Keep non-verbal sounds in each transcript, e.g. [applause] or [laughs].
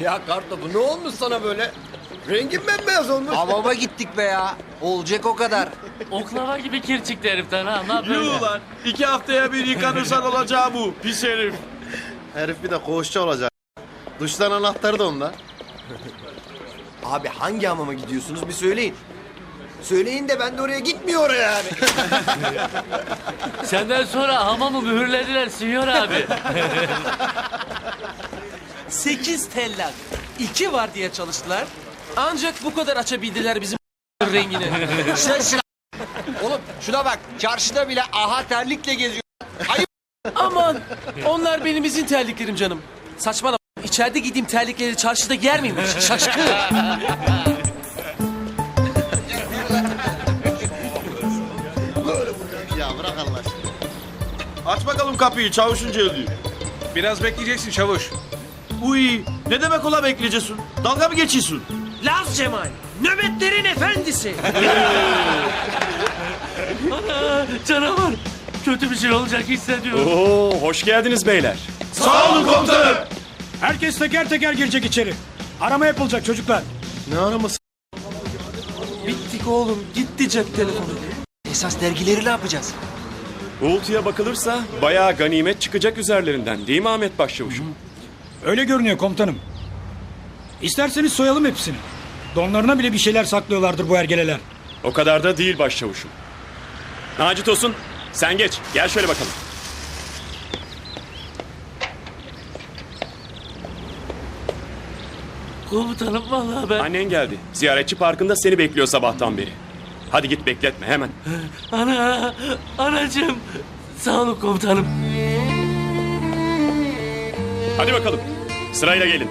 Ya Kartopu ne olmuş sana böyle? Rengin bembeyaz olmuş. Hamama gittik be ya. Olacak o kadar. Oklava gibi kir çıktı heriften ha. Ne yapıyorsun? Yuh lan. İki haftaya bir yıkanırsan olacağı bu. Pis herif. Herif bir de koğuşçu olacak. Duştan anahtarı da onda. Abi hangi hamama gidiyorsunuz bir söyleyin. Söyleyin de ben de oraya gitmiyor yani. Senden sonra hamamı mühürlediler Sinyor abi. [laughs] Sekiz tellak. iki var diye çalıştılar. Ancak bu kadar açabildiler bizim [laughs] rengini. Sensin Oğlum şuna bak. Çarşıda bile aha terlikle geziyor. Aman onlar benim izin terliklerim canım. Saçmalama. İçeride giydiğim terlikleri çarşıda giyer miyim? Şaşkın. Ya bırak Allah aşkına. Aç bakalım kapıyı çavuşun geldi. Biraz bekleyeceksin çavuş. Uy ne demek ola bekleyeceksin? Dalga mı geçiyorsun? Laz Cemal. Nöbetlerin efendisi. Ana, [laughs] [laughs] canavar. Kötü bir şey olacak hissediyorum. Oo, hoş geldiniz beyler. Sağ olun komutanım. Herkes teker teker girecek içeri. Arama yapılacak çocuklar. Ne araması? Bittik oğlum. Gitti cep telefonu. Esas dergileri ne yapacağız? Uğultuya bakılırsa bayağı ganimet çıkacak üzerlerinden değil mi Ahmet Başçavuşum? Öyle görünüyor komutanım. İsterseniz soyalım hepsini. Donlarına bile bir şeyler saklıyorlardır bu ergeleler. O kadar da değil Başçavuşum. Naci Tosun sen geç gel şöyle bakalım. Komutanım vallahi ben... Annen geldi. Ziyaretçi parkında seni bekliyor sabahtan beri. Hadi git bekletme hemen. Ana, anacığım. Sağ olun komutanım. Hadi bakalım. Sırayla gelin.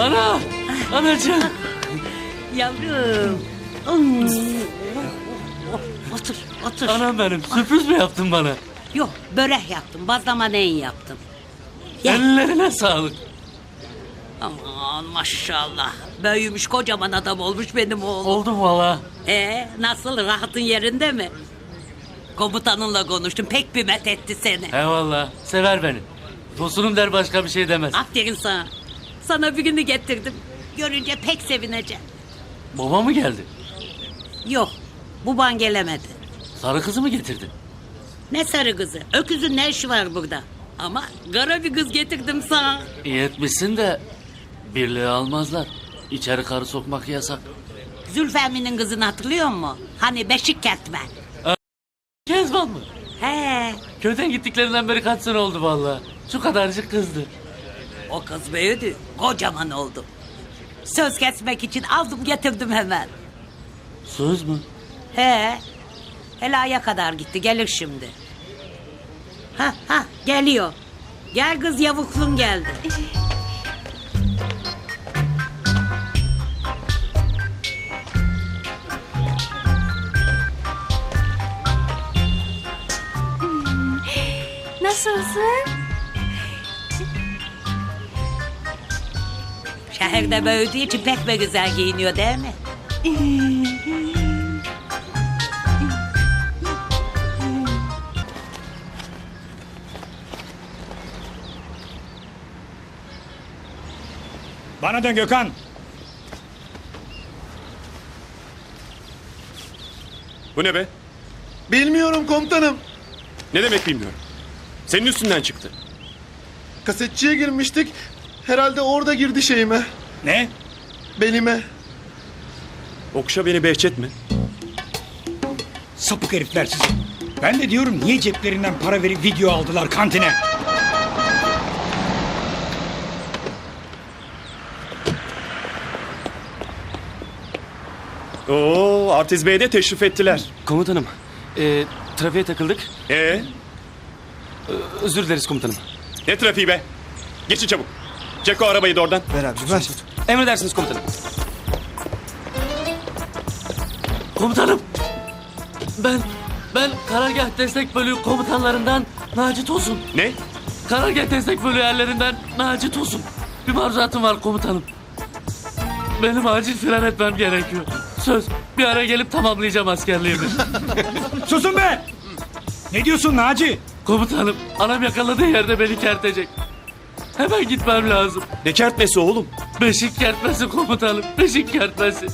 Ana, anacığım. Yavrum. Otur, otur. Anam benim. Sürpriz mi yaptın bana? Yok, börek yaptım. Bazlama neyin yaptım. Ye. Ellerine sağlık. Aman maşallah. Büyümüş kocaman adam olmuş benim oğlum. Oldum valla. Ee, nasıl rahatın yerinde mi? Komutanınla konuştum. Pek bir met etti seni. Eyvallah. Sever beni. Tosunum der başka bir şey demez. Aferin sana. Sana bir günü getirdim. Görünce pek sevineceksin. Baba mı geldi? Yok, baban gelemedi. Sarı kızı mı getirdin? Ne sarı kızı. Öküzün ne işi var burada? Ama kara bir kız getirdim sana. İyi etmişsin de birliği almazlar. İçeri karı sokmak yasak. Zülfemi'nin kızını hatırlıyor musun? Hani beşik kertmen. Kezban mı? He, Köyden gittiklerinden beri kaç sene oldu valla. Şu kadarcık kızdı. o kız büyüdü. Kocaman oldu. Söz kesmek için aldım getirdim hemen. Söz mü? He, helaya kadar gitti. Gelir şimdi. Ha ha geliyor. Gel kız yavuklun geldi. Nasılsın? Şehirde büyüdüğü için pek mi güzel giyiniyor değil mi? Bana dön Gökhan. Bu ne be? Bilmiyorum komutanım. Ne demek bilmiyorum. Senin üstünden çıktı. Kasetçiye girmiştik. Herhalde orada girdi şeyime. Ne? Belime. Okşa beni Behçet mi? Sapık herifler sizi. Ben de diyorum niye ceplerinden para verip video aldılar kantine? Oo, Artiz Bey'e de teşrif ettiler. Komutanım, e, trafiğe takıldık. Ee, Özür dileriz komutanım. ne trafiği be? Geçin çabuk. Çek o arabayı da oradan. Emredersiniz komutanım. Komutanım. Ben Ben Karargah Destek Bölüğü komutanlarından Naci Tosun. Ne? Karargah Destek Bölüğü erlerinden Naci Tosun. Bir maruzatım var komutanım. Benim acil firar etmem gerekiyor. Söz bir ara gelip tamamlayacağım askerliğimi. [laughs] Susun be! Ne diyorsun Naci? komutanım anam yakaladığı yerde beni kertecek. Hemen gitmem lazım. Ne kertmesi oğlum? Beşik kertmesi komutanım. Beşik kertmesi.